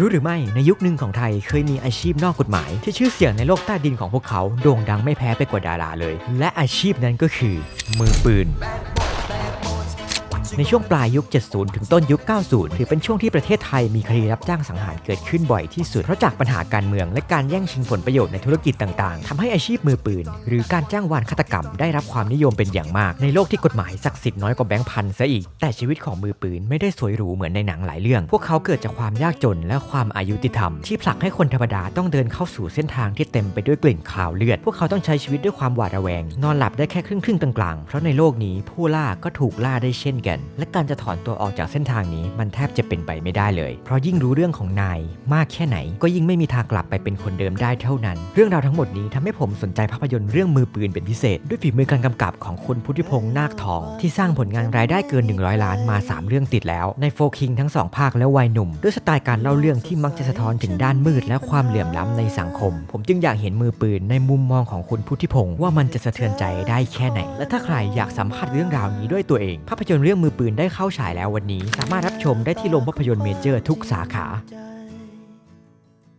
รู้หรือไม่ในยุคหนึ่งของไทยเคยมีอาชีพนอกกฎหมาย ที่ชื่อเสียงในโลกใต้ดินของพวกเขาโด่งดังไม่แพ้ไปกว่าดาราเลย และอาชีพนั้นก็คือ มือปืน ในช่วงปลายยุค 70 ถึงต้นยุค 90 ถือเป็นช่วงที่ประเทศไทยมีคดีรับจ้างสังหารเกิดขึ้นบ่อยที่สุด เพราะจากปัญหาการเมืองและการแย่งชิงผลประโยชน์ในธุรกิจต่างๆทำให้อาชีพมือปืน หรือการจ้างวานฆาตกรรมได้รับความนิยมเป็นอย่างมาก ในโลกที่กฎหมายศักดิ์สิทธิ์น้อยกว่าแบงค์พันซะอีก แต่ชีวิตของมือปืนไม่ได้สวยหรูเหมือนในหนังหลายเรื่อง พวกเขาเกิดจากความยากจนและความอายุติธรรม ที่ผลักให้คนธรรมดาต้องเดินเข้าสู่เส้นทางที่เต็มไปด้วยกลิ่นคาวเลือด พวกเขาต้องใช้ชีวิตด้วยความหวาดระแวง นอนหลับได้แค่ครึ่งๆกลางๆเพราะในโลกนี้ผู้ล่าก็ถูกล่าได้เช่นกันและการจะถอนตัวออกจากเส้นทางนี้มันแทบจะเป็นไปไม่ได้เลย เพราะยิ่งรู้เรื่องของนายมากแค่ไหน ก็ยิ่งไม่มีทางกลับไปเป็นคนเดิมได้เท่านั้น เรื่องราวทั้งหมดนี้ทำให้ผมสนใจภาพยนตร์เรื่องมือปืนเป็นพิเศษ ด้วยฝีมือการกำกับของคุณพุทธิพงษ์นาคทอง ที่สร้างผลงานรายได้เกิน 100 ล้านมา 3 เรื่องติดแล้ว ในโฟคิงทั้งสองภาคและวัยหนุ่ม ด้วยสไตล์การเล่าเรื่องที่มักจะสะท้อนถึงด้านมืดและความเหลื่อมล้ำในสังคม ผมจึงอยากเห็นมือปืนในมุมมองของคุณพุทธิพงษ์ว่ามันจะสะเทือนใจได้แค่ไหน และถ้าใครอยากสัมผัสเรื่องราวนี้ด้วยตัวเอง ภาพยนตร์เรื่องมือปืนได้เข้าฉายแล้ววันนี้ สามารถรับชมได้ที่โรงภาพยนตร์เมเจอร์ทุกสาขา